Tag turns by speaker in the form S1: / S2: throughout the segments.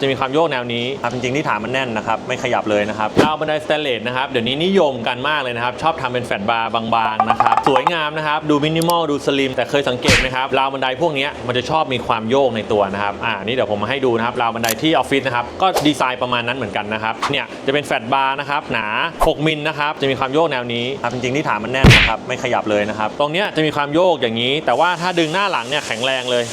S1: จะมีความโยกแนวนี้ครับจริงๆที่ฐานมันแน่นนะครับไม่ขยับเลยนะครับราวบันไดสแตนเลสนะครับเดี๋ยวนี้นิยมกันมากเลยนะครับชอบทำเป็นแฟลตบาร์บางๆนะครับสวยงามนะครับดูมินิมอลดูสลิมแต่เคยสังเกตไหมครับราวบันไดพวกนี้มันจะชอบมีความโยกในตัวนะครับอ่านี่เดี๋ยวผมมาให้ดูนะครับราวบันไดที่ออฟฟิศนะครับก็ดีไซน์ประมาณนั้นเหมือนกันนะครับเนี่ยจะเป็นแฟลตบาร์นะครับหนา 6 มิลนะครับจะมีความโยกแนวนี้ครับจริงๆที่ฐานมันแน่นนะครับไม่ขยับเลยนะครับตรงเนี้ยจะมีความโยกอย่างนี้ แต่ว่าถ้าดึงหน้าหลังเนี่ยแข็งแรงเลย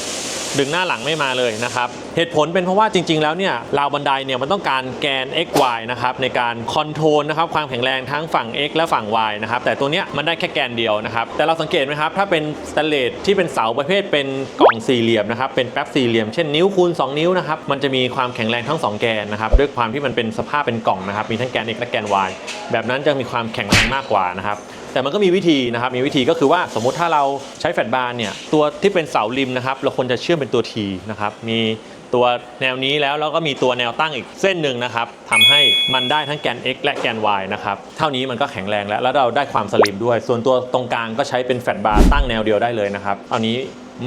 S1: ดึงหน้าหลังไม่มาเลยนะครับเหตุผลเป็นเพราะว่าจริง ๆ แล้วเนี่ยราวบันไดเนี่ยมันต้องการแกน x y นะครับในการคอนโทรลนะครับความแข็งแรงทั้งฝั่ง x และฝั่ง y นะครับแต่ตัวเนี้ยมันได้แค่แกนเดียวนะครับแต่เราสังเกตไหมครับถ้าเป็นสแตเลสที่เป็นเสาประเภทเป็นกล่องสี่เหลี่ยมนะครับเป็นแป๊บสี่เหลี่ยมเช่นนิ้วคูณ 2 นิ้วนะครับมันจะมีความแข็งแรงทั้ง 2 แกนนะครับด้วยความที่มันเป็นสภาพเป็นกล่องนะครับมีทั้งแกน x และแกน y แบบนั้นจะมีความแข็งแรงมากกว่านะครับ แต่มันก็มีวิธีนะครับมีวิธีก็คือว่าสมมุติถ้าเราใช้แฟลตบาร์เนี่ยตัวที่เป็นเสาริมนะครับเราควรจะเชื่อมเป็นตัว T นะครับมีตัวแนวนี้แล้วแล้วก็มีตัวแนวตั้งอีกเส้นหนึ่งนะครับทำให้มันได้ทั้งแกน x และแกน y นะครับเท่านี้มันก็แข็งแรงแล้วแล้วเราได้ความสลิมด้วย ส่วนตัวตรงกลางก็ใช้เป็นแฟลตบาร์ตั้งแนวเดียวได้เลยนะครับเอานี้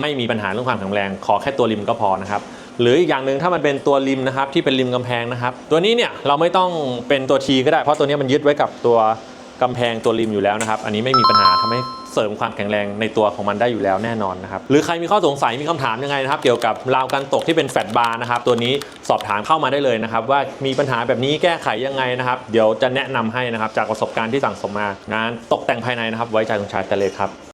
S1: ไม่มีปัญหาเรื่องความแข็งแรง ขอแค่ตัวริมก็พอนะครับหรืออีกอย่างหนึ่งถ้ามันเป็นตัวริมนะครับที่เป็นริมกำแพงนะครับ ตัวนี้เนี่ยเราไม่ต้องเป็นตัว T ก็ได้เพราะตัวนี้มันยึดไว้กับตัว กำแพงตัวริมอยู่แล้วนะครับ อันนี้ไม่มีปัญหาทำให้เสริมความแข็งแรงในตัวของมันได้อยู่แล้วแน่นอนนะครับ หรือใครมีข้อสงสัยมีคำถามยังไงนะครับ เกี่ยวกับราวกันตกที่เป็นแฟลตบาร์นะครับ ตัวนี้สอบถามเข้ามาได้เลยนะครับ ว่ามีปัญหาแบบนี้แก้ไขยังไงนะครับ เดี๋ยวจะแนะนำให้นะครับ จากประสบการณ์ที่สั่งสมมางานตกแต่งภายในนะครับ ไว้ใจคุณชายแต่เลยครับ